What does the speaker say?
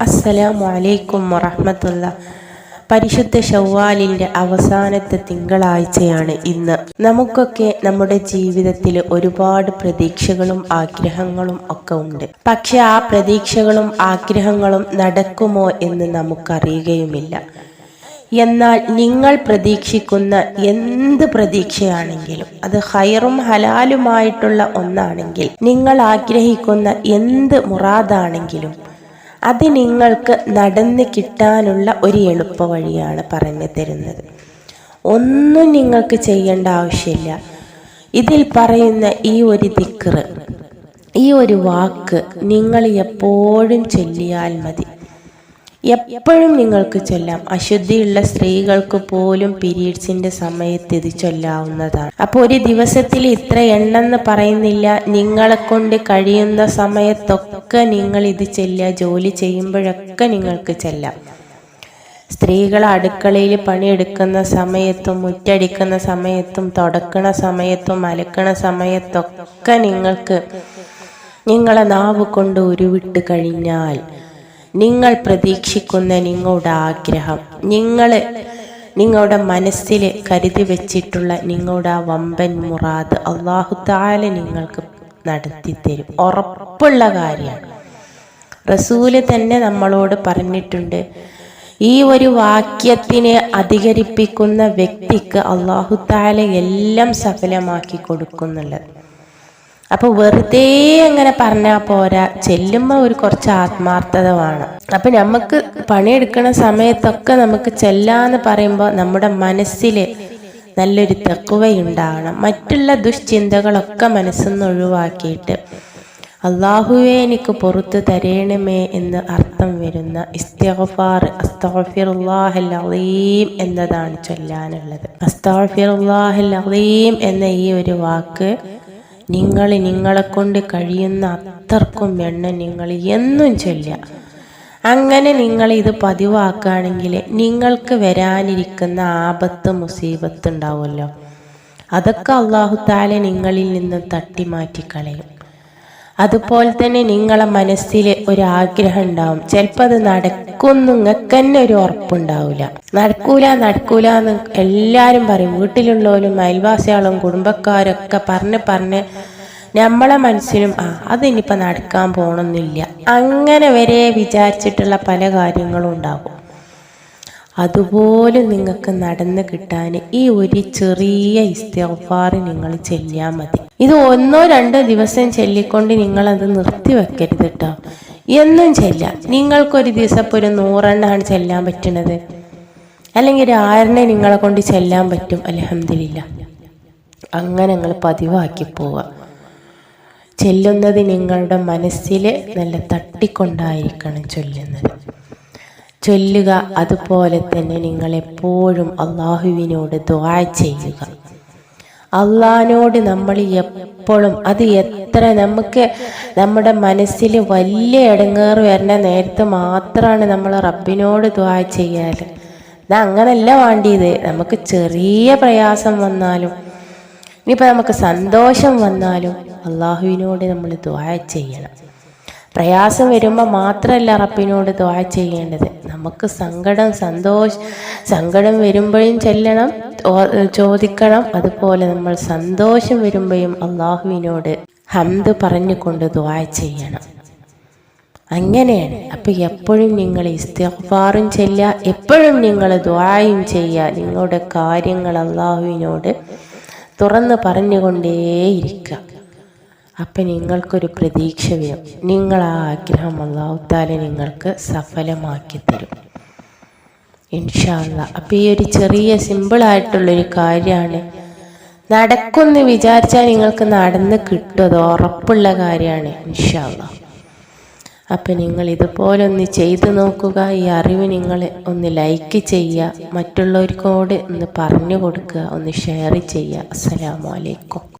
അസ്സലാമു അലൈക്കും വറഹമത്തുള്ള. പരിശുദ്ധ ഷവ്വാലിന്റെ അവസാനത്തെ തിങ്കളാഴ്ചയാണ് ഇന്ന്. നമുക്കൊക്കെ നമ്മുടെ ജീവിതത്തിൽ ഒരുപാട് പ്രതീക്ഷകളും ആഗ്രഹങ്ങളും ഒക്കെ ഉണ്ട്. പക്ഷെ ആ പ്രതീക്ഷകളും ആഗ്രഹങ്ങളും നടക്കുമോ എന്ന് നമുക്കറിയുകയുമില്ല. എന്നാൽ നിങ്ങൾ പ്രതീക്ഷിക്കുന്ന എന്ത് പ്രതീക്ഷയാണെങ്കിലും അത് ഹൈറും ഹലാലുമായിട്ടുള്ള ഒന്നാണെങ്കിൽ നിങ്ങൾ ആഗ്രഹിക്കുന്ന എന്ത് മുറാദാണെങ്കിലും അത് നിങ്ങൾക്ക് നടന്ന് കിട്ടാനുള്ള ഒരു എളുപ്പ വഴിയാണ് പറഞ്ഞു തരുന്നത്. ഒന്നും നിങ്ങൾക്ക് ചെയ്യേണ്ട ആവശ്യമില്ല. ഇതിൽ പറയുന്ന ഈ ഒരു ദിക്കറ് ഈ ഒരു വാക്ക് നിങ്ങൾ എപ്പോഴും ചൊല്ലിയാൽ മതി. എപ്പോഴും നിങ്ങൾക്ക് ചൊല്ലാം. അശുദ്ധിയുള്ള സ്ത്രീകൾക്ക് പോലും പീരീഡ്സിന്റെ സമയത്ത് ഇത് ചൊല്ലാവുന്നതാണ്. അപ്പോൾ ഒരു ദിവസത്തിൽ ഇത്ര എണ്ണെന്ന് പറയുന്നില്ല. നിങ്ങളെ കൊണ്ട് കഴിയുന്ന സമയത്തൊക്കെ നിങ്ങൾ ഇത് ചെല്ലുക. ജോലി ചെയ്യുമ്പോഴൊക്കെ നിങ്ങൾക്ക് ചെല്ലാം. സ്ത്രീകൾ അടുക്കളയിൽ പണിയെടുക്കുന്ന സമയത്തും മുറ്റടിക്കുന്ന സമയത്തും തുടക്കണ സമയത്തും അലക്കണ സമയത്തൊക്കെ നിങ്ങൾക്ക് നിങ്ങളെ നാവ് കൊണ്ട് ഉരുവിട്ട് കഴിഞ്ഞാൽ നിങ്ങൾ പ്രതീക്ഷിക്കുന്ന നിങ്ങളുടെ ആഗ്രഹം നിങ്ങൾ നിങ്ങളുടെ മനസ്സിൽ കരുതി വെച്ചിട്ടുള്ള നിങ്ങളുടെ ആ വമ്പൻ മുറാദ് അള്ളാഹു താല നിങ്ങൾക്ക് നടത്തി തരും. ഉറപ്പുള്ള കാര്യമാണ്. റസൂൽ തന്നെ നമ്മളോട് പറഞ്ഞിട്ടുണ്ട് ഈ ഒരു വാക്യത്തിനെ അധികരിപ്പിക്കുന്ന വ്യക്തിക്ക് അള്ളാഹു താല എല്ലാം സഫലമാക്കി കൊടുക്കുന്നുള്ളത്. അപ്പോൾ വെറുതെ അങ്ങനെ പറഞ്ഞാൽ പോരാ. ചെല്ലുമ്പോൾ ഒരു കുറച്ച് ആത്മാർത്ഥത വേണം. അപ്പം നമുക്ക് പണിയെടുക്കുന്ന സമയത്തൊക്കെ നമുക്ക് ചെല്ലാന്ന് പറയുമ്പോൾ നമ്മുടെ മനസ്സിൽ നല്ലൊരു തെക്കുവയുണ്ടാകണം. മറ്റുള്ള ദുഷ്ചിന്തകളൊക്കെ മനസ്സിൽ നിന്ന് ഒഴിവാക്കിയിട്ട് അള്ളാഹുവെ എനിക്ക് പുറത്ത് തരേണമേ എന്ന് അർത്ഥം വരുന്ന ഇസ്തഫാർ അസ്തഫിറുല്ലാഹൽ എന്നതാണ് ചൊല്ലാനുള്ളത്. അസ്തഫിറുല്ലാഹൽ അലീം എന്ന ഈ ഒരു വാക്ക് നിങ്ങൾ നിങ്ങളെ കൊണ്ട് കഴിയുന്ന അത്രക്കും എണ്ണ നിങ്ങൾ എന്നും ചൊല്ല അങ്ങനെ നിങ്ങൾ ഇത് പതിവാക്കുകയാണെങ്കിൽ നിങ്ങൾക്ക് വരാനിരിക്കുന്ന ആപത്ത് മുസീബത്ത് ഉണ്ടാവുമല്ലോ. അതൊക്കെ അള്ളാഹുത്താലെ താല നിങ്ങളിൽ നിന്ന് തട്ടി മാറ്റിക്കളയും അതുപോലെ തന്നെ നിങ്ങളെ മനസ്സിൽ ഒരു ആഗ്രഹം ഉണ്ടാവും ചിലപ്പോൾ അത് നടക്കും നിങ്ങൾക്ക് തന്നെ ഒരു ഉറപ്പുണ്ടാവില്ല നടക്കൂല നടക്കൂല എന്ന് എല്ലാവരും പറയും. വീട്ടിലുള്ളവരും അയൽവാസികളും കുടുംബക്കാരൊക്കെ പറഞ്ഞ് പറഞ്ഞ് നമ്മളെ മനസ്സിനും ആ അതിനിപ്പോൾ നടക്കാൻ പോകണമെന്നില്ല അങ്ങനെ വരെ വിചാരിച്ചിട്ടുള്ള പല കാര്യങ്ങളും ഉണ്ടാകും അതുപോലെ നിങ്ങൾക്ക് നടന്ന് കിട്ടാൻ ഈ ഒരു ചെറിയ ഇസ്തഫാർ നിങ്ങൾ ചെല്ലിയാൽ മതി. ഇത് ഒന്നോ രണ്ടോ ദിവസം ചെല്ലിക്കൊണ്ട് നിങ്ങളത് നിർത്തി വെക്കരുത് കേട്ടോ എന്നും ചെല്ലാം. നിങ്ങൾക്കൊരു ദിവസം ഇപ്പോൾ ഒരു നൂറെണ്ണമാണ് ചെല്ലാൻ പറ്റുന്നത് അല്ലെങ്കിൽ ഒരു ആറിനെ നിങ്ങളെ കൊണ്ട് ചെല്ലാൻ പറ്റും. അലഹമില്ല അങ്ങനെ നിങ്ങൾ പതിവാക്കി പോവുക ചെല്ലുന്നത് നിങ്ങളുടെ മനസ്സിൽ നല്ല തട്ടിക്കൊണ്ടായിരിക്കണം ചൊല്ലുന്നത്. ചൊല്ലുക അതുപോലെ തന്നെ നിങ്ങൾ എപ്പോഴും അള്ളാഹുവിനോട് ദ്വാ ചെയ്യുക. അള്ളഹാനോട് നമ്മൾ എപ്പോഴും അത് എത്ര നമുക്ക് നമ്മുടെ മനസ്സിൽ വലിയ ഇടങ്ങേറ് വരുന്ന നേരത്തെ മാത്രമാണ് നമ്മൾ റബ്ബിനോട് ദ്വാ ചെയ്യാൽ എന്നാൽ അങ്ങനല്ല വേണ്ടിയത്. നമുക്ക് ചെറിയ പ്രയാസം വന്നാലും ഇനിയിപ്പോൾ നമുക്ക് സന്തോഷം വന്നാലും അള്ളാഹുവിനോട് നമ്മൾ ദ്വാ ചെയ്യണം. പ്രയാസം വരുമ്പോൾ മാത്രമല്ല റബ്ബിനോട് ദ്വാ ചെയ്യേണ്ടത്. നമുക്ക് സങ്കടം സന്തോഷം സങ്കടം വരുമ്പോഴും ചെല്ലണം. ചോദിക്കണം. അതുപോലെ നമ്മൾ സന്തോഷം വരുമ്പോഴും അള്ളാഹുവിനോട് ഹംദ് പറഞ്ഞുകൊണ്ട് ദ്വാ ചെയ്യണം. അങ്ങനെയാണ്. അപ്പം എപ്പോഴും നിങ്ങൾ ഇസ്തിഫാറും ചെല്ലുക. എപ്പോഴും നിങ്ങൾ ദ്വായും ചെയ്യുക. നിങ്ങളുടെ കാര്യങ്ങൾ അള്ളാഹുവിനോട് തുറന്ന് പറഞ്ഞുകൊണ്ടേയിരിക്കുക അപ്പം നിങ്ങൾക്കൊരു പ്രതീക്ഷ വരും. നിങ്ങൾ ആ ആഗ്രഹം അള്ളാഹുത്താലെ നിങ്ങൾക്ക് സഫലമാക്കി തരും. ഇൻഷാല്ല അപ്പം ഈ ഒരു ചെറിയ സിമ്പിളായിട്ടുള്ളൊരു കാര്യമാണ് നടക്കുമെന്ന് വിചാരിച്ചാൽ നിങ്ങൾക്ക് നടന്ന് കിട്ടും. അത് ഉറപ്പുള്ള കാര്യമാണ് ഇൻഷാല്ല അപ്പം നിങ്ങൾ ഇതുപോലെ ഒന്ന് ചെയ്തു നോക്കുക. ഈ അറിവ് നിങ്ങൾ ഒന്ന് ലൈക്ക് ചെയ്യുക മറ്റുള്ളവർക്കോട് ഒന്ന് പറഞ്ഞു കൊടുക്കുക. ഒന്ന് ഷെയർ ചെയ്യുക അസ്സലാമലൈക്കും